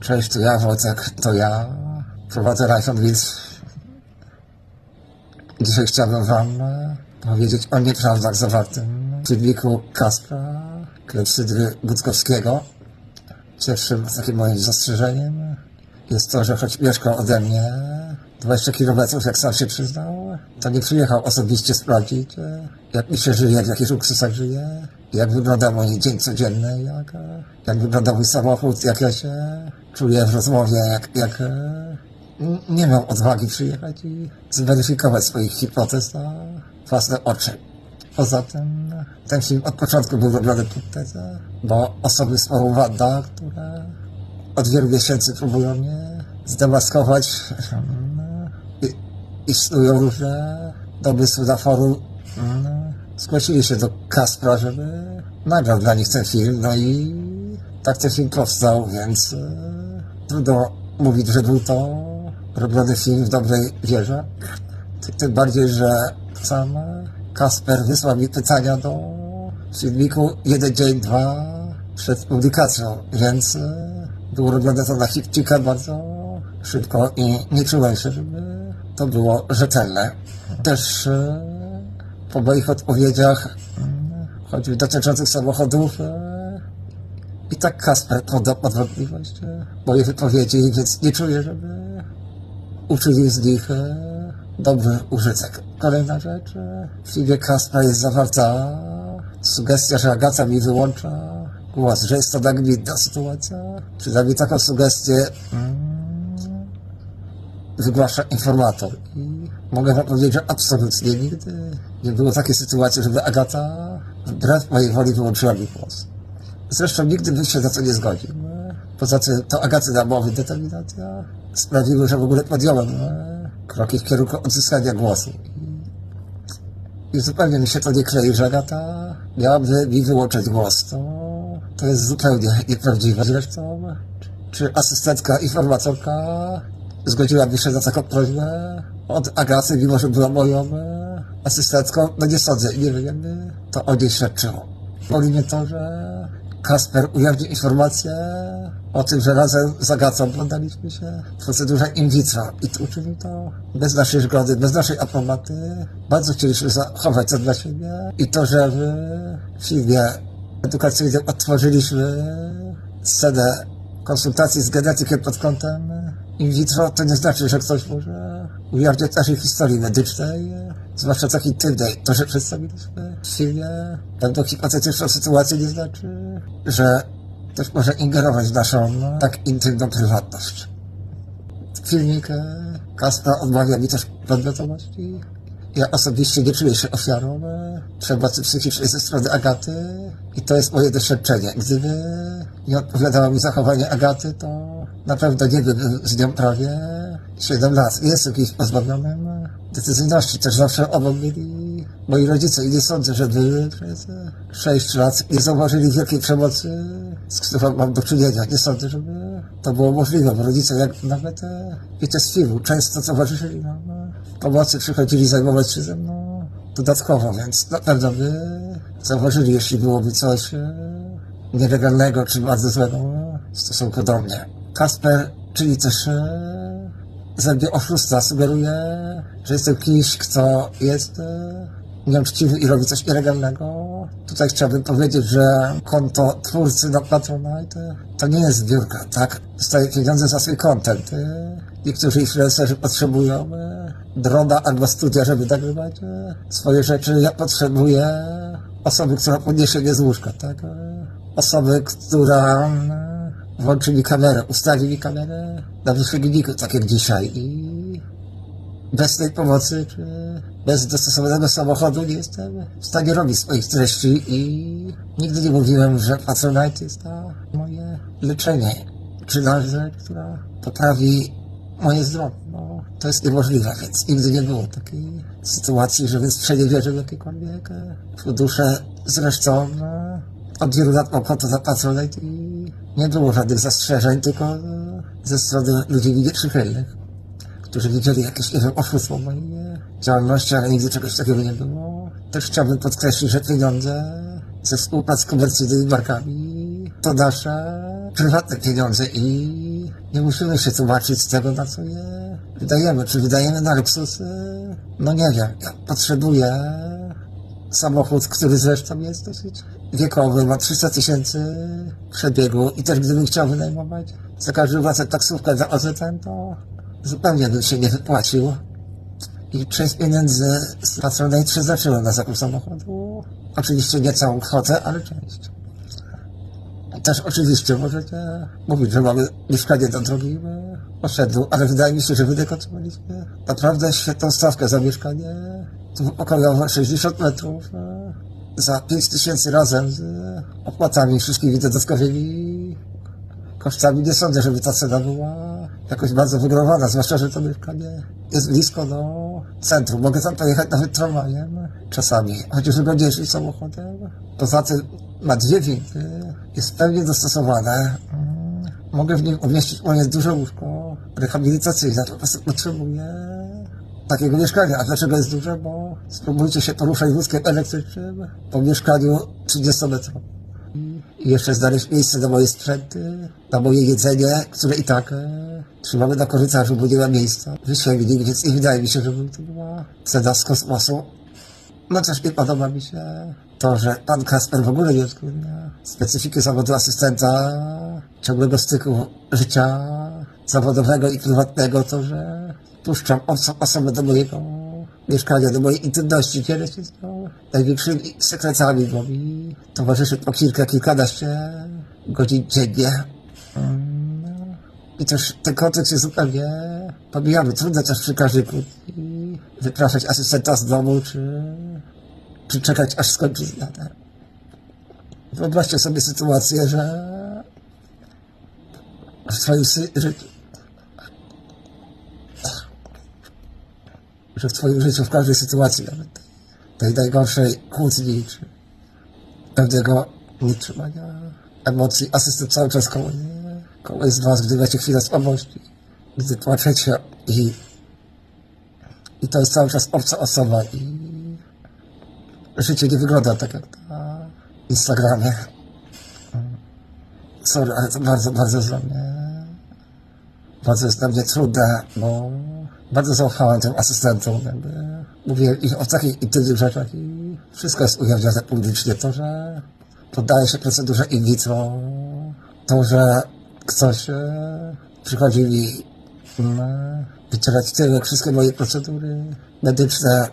Cześć, to ja Wojtek, to ja prowadzę Rajfon Więc Dzisiaj chciałbym wam e, powiedzieć o nieprawdach zawartym w filmiku Kaspra Klepsydry Gutkowskiego. Pierwszym takim moim zastrzeżeniem jest to, że choć mieszkał ode mnie 20 km, jak sam się przyznał, to nie przyjechał osobiście sprawdzić, e, jak mi się żyje, w jakich luksusach żyję, jak wygląda mój dzień codzienny, jak, e, jak wygląda mój samochód, jak ja się czuję w rozmowie, jak, jak e, nie miał odwagi przyjechać i zweryfikować swoich hipotez na własne oczy. Poza tym ten film od początku był robiony pod tezę, bo osoby z forum Wanda, które od wielu miesięcy próbują mnie zdemaskować i, i snują różne domysły na forum, mm, zgłosili się do Kaspra, żeby nagrał dla nich ten film, no i tak ten film powstał, więc e, trudno mówić, że był to robiony film w dobrej wierze. Ty- Tym bardziej, że sam Kasper wysłał mi pytania do filmiku jeden dzień, dwa przed publikacją, więc e, było robione to na hipcika bardzo szybko i nie czułem się, żeby to było rzetelne. Też e, po moich odpowiedziach, mm, choćby dotyczących samochodów, i tak Kasper podał pod wątpliwość moje wypowiedzi, więc nie czuję, żeby uczynił z nich e, dobry użytek. Kolejna rzecz, e, w filmie Kaspra jest zawarta sugestia, że Agata mi wyłącza głos, że jest to nagminna sytuacja. Przynajmniej taką sugestię mm, wygłasza informator. I mogę wam powiedzieć, że absolutnie nigdy nie było takiej sytuacji, żeby Agata wbrew mojej woli wyłączyła mi głos. Zresztą nigdy bym się za to nie zgodził. Poza tym to Agaty na mowy determinacja sprawiły, że w ogóle podjąłem e, kroki w kierunku odzyskania głosu. I, zupełnie mi się to nie klei, że Agata miałaby mi wyłączyć głos. To, to jest zupełnie nieprawdziwe. Zresztą czy asystentka informatorka zgodziłaby się na taką prośbę od Agaty, mimo że była moją e, asystentką? No nie sądzę, nie wiem, to o niej świadczyło. Boli mnie to, że Kasper ujawnił informację o tym, że razem z Agatą poddaliśmy się procedurze in vitro. I to uczynił to bez naszej zgody, bez naszej aprobaty. Bardzo chcieliśmy zachować to dla siebie. I to, że w filmie edukacyjnym otworzyliśmy scenę konsultacji z genetykiem pod kątem in vitro, to nie znaczy, że ktoś może ujawniać naszej historii medycznej, zwłaszcza tak intymnej. To, że przedstawiliśmy w filmie pewną hipotetyczną sytuację, nie znaczy, że ktoś może ingerować w naszą no, tak intymną prywatność. Filmik e, Kaspra odmawia mi też podmiotowości. Ja osobiście nie czuję się ofiarą e, przemocy psychicznej ze strony Agaty i to jest moje doświadczenie. Gdyby nie odpowiadało mi zachowanie Agaty, to na pewno nie byłbym z nią prawie 7 lat. Jestem kimś pozbawionym decyzyjności. Też zawsze obok mieli moi rodzice i nie sądzę, żeby przez e, 6 lat nie zauważyli wielkiej przemocy, z którą mam do czynienia. Nie sądzę, żeby to było możliwe, bo rodzice jak nawet e, i to z filmu często towarzyszyli nam e, pomocy, przychodzili zajmować się ze mną dodatkowo, więc na pewno by zauważyli, jeśli byłoby coś e, nielegalnego czy bardzo złego w stosunku do mnie. Kasper, czyli też e, ze mnie oszusta, sugeruje, że jestem kimś, kto jest e, nieuczciwy i robi coś nielegalnego. Tutaj chciałbym powiedzieć, że konto twórcy na Patronite to nie jest zbiórka, tak? Dostaję pieniądze za swój content. e. Niektórzy influencerzy potrzebują e, drona albo studia, żeby nagrywać e, swoje rzeczy. Ja potrzebuję osoby, która podniesie mnie z łóżka, tak? E, Osoby, która włączy mi kamerę, ustawi mi kamerę na wyświetlniku, tak jak dzisiaj i bez tej pomocy, czy bez dostosowanego samochodu nie jestem w stanie robić swoich treści i nigdy nie mówiłem, że Patronite jest na moje leczenie, czy na rzecz, która poprawi moje zdrowie. No, to jest niemożliwe, więc nigdy nie było takiej sytuacji, żebym sprzeniewierzył jakiekolwiek e, fundusze. Zresztą e, od wielu lat mam konto na Patronite i nie było żadnych zastrzeżeń, tylko e, ze strony ludzi nieprzychylnych którzy widzieli jakieś, nie wiem, oszustwo w mojej e, działalności, ale nigdy czegoś takiego nie było. Też chciałbym podkreślić, że pieniądze ze współprac z komercyjnymi markami to nasze prywatne pieniądze i Nie musimy się tłumaczyć z tego, na co je wydajemy. Czy wydajemy na luksusy? No nie wiem. Ja potrzebuję samochód, który zresztą jest dosyć wiekowy, ma 300 tysięcy przebiegu i też gdybym chciał wynajmować za każdym razem taksówkę za OZN, to zupełnie bym się nie wypłacił. I część pieniędzy z patronej przeznaczyłem na zakup samochodu. Oczywiście nie całą kwotę, ale część. Też oczywiście możecie mówić, że mamy mieszkanie do drogim e, osiedlu, ale wydaje mi się, że wydekotowaliśmy naprawdę świetną stawkę za mieszkanie około 60 metrów e, za 5 tysięcy razem z opłatami wszystkimi dodatkowymi kosztami. Nie sądzę, żeby ta cena była jakoś bardzo wygrywana, zwłaszcza, że to mieszkanie jest blisko do centrum. Mogę tam pojechać nawet tramwajem czasami, chociaż będzie jeździć samochodem. Poza tym ma dwie windy, jest pełnie dostosowane. Mm, Mogę w nim umieścić moje duże łóżko rehabilitacyjne. Po prostu potrzebuję takiego mieszkania. A dlaczego jest duże? Bo spróbujcie się poruszać wózkiem elektrycznym po mieszkaniu 30-metrowym. I jeszcze znaleźć miejsce na moje sprzęty, na moje jedzenie, które i tak e, trzymamy na korytarzu, bo nie ma miejsca. Wyświetlik, więc nie wydaje mi się, żeby to była cena z kosmosu. No też nie podoba mi się to, że pan Kasper w ogóle nie uwzględnia specyfiki zawodu asystenta, ciągłego styku życia zawodowego i prywatnego, to, że puszczam obcą osobę do mojego mieszkania, do mojej intymności, dzielę się z nią największymi sekretami, bo mi towarzyszy po kilka, kilkanaście godzin dziennie. I też ten kontekst jest zupełnie pomijany. Trudno też przy każdej kłótni wypraszać asystenta z domu, czy, czy czekać aż skończy zmianę. Wyobraźcie sobie sytuację, że w swoim życiu że w twoim życiu, w każdej sytuacji, nawet tej najgorszej kłótni, czy pewnego utrzymania emocji, asystent cały czas koło, koło z was, gdy macie chwilę słabości, gdy płaczecie i, i to jest cały czas obca osoba i życie nie wygląda tak jak na Instagramie. Sorry, ale to bardzo, bardzo dla mnie bardzo jest dla mnie trudne, bo bardzo zaufałem tym asystentom, jakby mówię ich o takich intymnych rzeczach i wszystko jest ujawnione publicznie. To, że poddaje się procedurze in vitro, to, że ktoś e, przychodzi mi mm, wycierać tyłek, wszystkie moje procedury medyczne,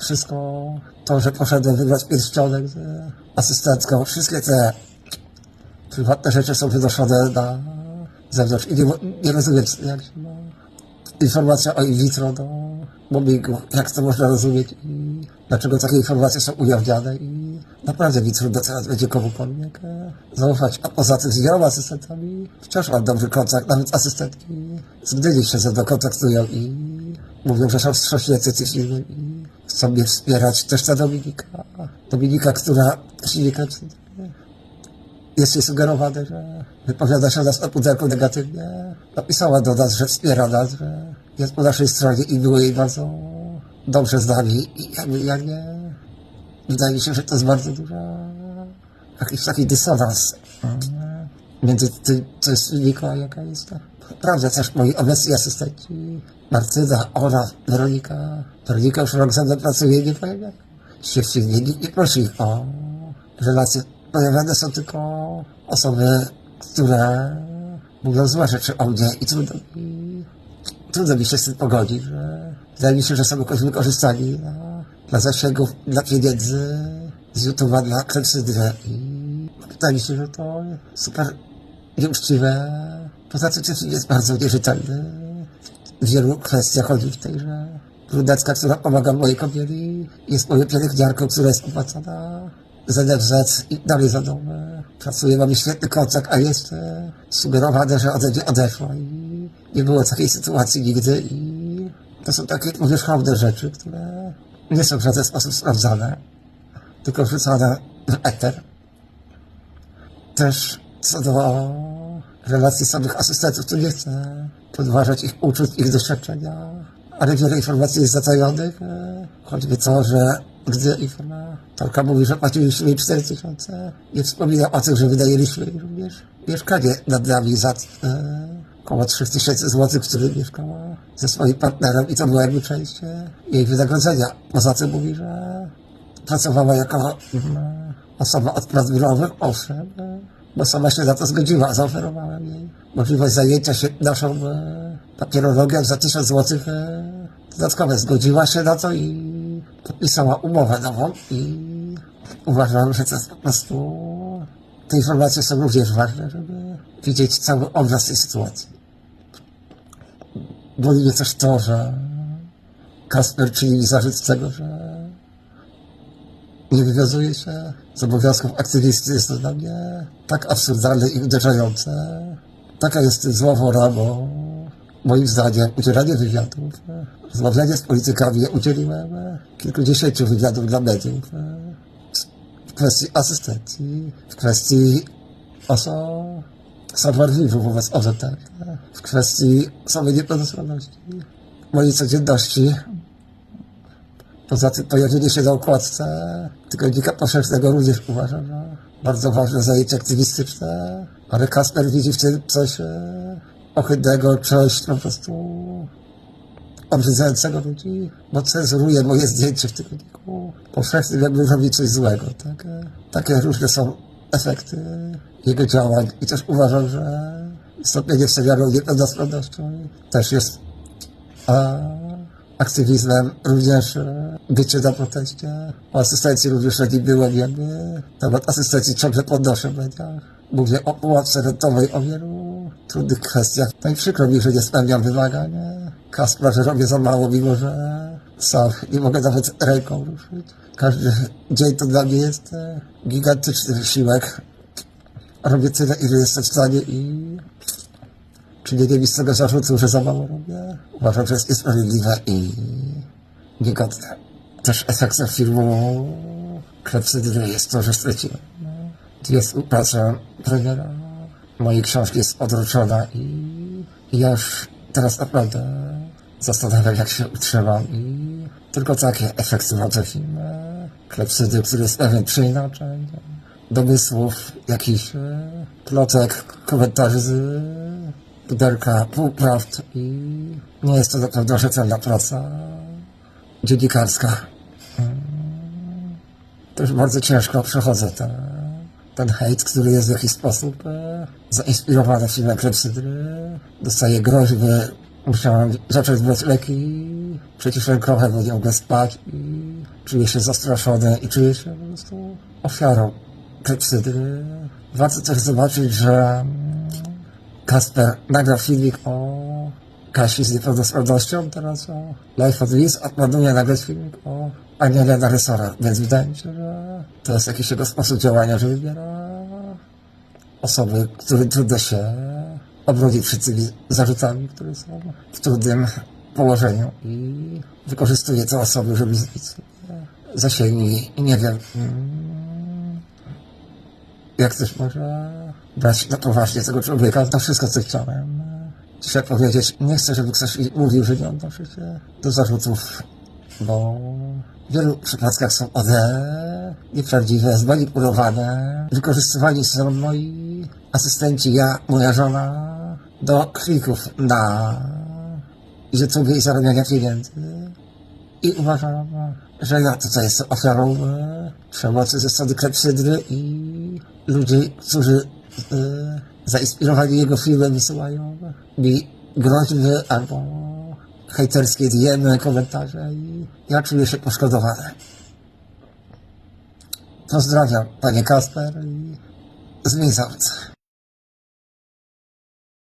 wszystko to, że poszedłem wybrać pierścionek z asystentką, wszystkie te prywatne rzeczy są wynoszone na zewnątrz i nie, nie rozumiem, jak się ma informacja o in vitro do mobbingu, jak to można rozumieć i dlaczego takie informacje są ujawniane i naprawdę mi trudno teraz będzie komukolwiek e, zaufać. A poza tym z wieloma asystentami wciąż mam dobry kontakt, nawet asystentki z Gdyni się ze mną kontaktują i mówią, że są wstrząśnięte tym filmem i chcą mnie wspierać. Też ta Dominika, Dominika, która silnie kręci jest jej sugerowane, że wypowiada się o nas na pudelku negatywnie. Napisała do nas, że wspiera nas, że jest po naszej stronie i było jej bardzo dobrze z nami. I jakby ja nie... Wydaje mi się, że to jest bardzo duża... Jakiś taki dysonans między tym, co jest Niko, a jaka jest ta... Prawda, też moi obecni asystenci, Martyna, Ola, Weronika. Weronika już rok ze mną pracuje, nie powiem jak. Się w nie, nie prosi o relacje pojawiane są tylko osoby, które mówią złe rzeczy o mnie i trudno mi, trudno mi się z tym pogodzić, że wydaje mi się, że są wykorzystani dla, dla zasięgów, dla pieniędzy z YouTube'a, dla klepsydry i wydaje mi się, że to super nieuczciwe. Poza tym film jest bardzo nierzetelny w wielu kwestiach chodzi w tej, że brunetka, która pomaga mojej kobiecie jest moją pielęgniarką, która jest opłacana z NFZ i dalej za domy. Pracuje, mamy świetny kontakt, a jest e, sugerowane, że ode mnie odeszła i nie było takiej sytuacji nigdy i to są takie powierzchowne rzeczy, które nie są w żaden sposób sprawdzane, tylko wrzucane w eter. Też co do relacji samych asystentów, to nie chcę podważać ich uczuć, ich doświadczenia, ale wiele informacji jest zatajonych, e, choćby to, że gdy informatorka mówi, że płaciliśmy jej 4 tysiące, nie wspomina o tym, że wynajęliśmy jej również mieszkanie nad nami za e, około 3000 zł, który mieszkała ze swoim partnerem i to była jakby część e, jej wynagrodzenia. Poza tym mówi, że pracowała jako mm, osoba od prac biurowych, owszem, e, bo sama się na to zgodziła, zaoferowałem jej możliwość zajęcia się naszą e, papierologią za 1000 zł e, dodatkowe. Zgodziła się na to i podpisała umowę nową i uważam, że to jest po prostu te informacje są również ważne, żeby widzieć cały obraz tej sytuacji. Boli mnie też to, że Kasper czyni mi zarzut tego, że nie wywiązuje się z obowiązków aktywisty. Jest to dla mnie tak absurdalne i uderzające. Taka jest złowora, bo moim zdaniem udzielanie wywiadów, rozmawianie z politykami, udzieliłem e, kilkudziesięciu wywiadów dla mediów e, w kwestii asystencji, w kwestii oso savoir-vivre wobec e, w kwestii samej niepełnosprawności, mojej codzienności. Poza tym pojawienie się na okładce tygodnika powszechnego również uważam za bardzo ważne zajęcie aktywistyczne, ale Kasper widzi w tym coś e, ohydnego, coś po prostu obrzydzającego ludzi, bo cenzuruje moje zdjęcie w tygodniku powszechnym, jakby robi coś złego. Tak? E, Takie różne są efekty jego działań i też uważam, że stopnienie wspaniałą niepełnosprawnością też jest a, aktywizmem, również e, bycie na proteście. O asystencji również nie byłem, jakby temat asystencji ciągle podnoszę w mediach. Mówię o pułapce rentowej, o wielu trudnych kwestiach. No i przykro mi, że nie spełniam wymagań. Kaspra, że robię za mało, mimo że sam nie mogę nawet ręką ruszyć. Każdy dzień to dla mnie jest e, gigantyczny wysiłek. Robię tyle, ile jestem w stanie i czynienie mi z tego zarzutu, że za mało robię, uważam, że jest niesprawiedliwe i niegodne. Też efektem filmu Klepsydry jest to, że straciłem dwie współprace premiera. Mojej książki jest odroczona i, ja już teraz naprawdę zastanawiam, jak się utrzymam i tylko takie efekty rodzę film Klepsydy, który jest pewien przeinaczeń, domysłów, jakichś e, plotek, komentarzy z puderka, półprawd i nie jest to na pewno rzetelna praca dziennikarska. Mm. Też bardzo ciężko przechodzę ten, ten hejt, który jest w jakiś sposób e, zainspirowany filmem Klepsydry. Dostaję groźby, musiałem zacząć brać leki przeciwrękowe, bo nie mogę spać i czuję się zastraszony i czuję się po prostu ofiarą Klepsydry. Warto też zobaczyć, że mm, Kasper nagrał filmik o Kasi z niepełnosprawnością, teraz o Life of Liz, a planuje nagrać filmik o Aniele na rysorach, więc wydaje mi się, że to jest jakiś jego sposób działania, że wybiera osoby, którym trudno się obronić przed tymi zarzutami, które są w trudnym położeniu i wykorzystuje te osoby, żeby zbić zasięgi i nie wiem, mm, jak też może brać na poważnie tego człowieka. To wszystko, co chciałem dzisiaj powiedzieć. Nie chcę, żeby ktoś mówił, że nie się do zarzutów, bo w wielu przypadkach są one nieprawdziwe, zmanipulowane. Wykorzystywani są moi asystenci, ja, moja żona, do klików na YouTube i zarabiania pieniędzy. I uważam, że ja tutaj jestem ofiarą e, przemocy ze strony klepsydry i ludzi, którzy e, zainspirowani jego filmem wysyłają mi groźby albo hejterskie diemy, komentarze i ja czuję się poszkodowany. Pozdrawiam, panie Kasper i zmień.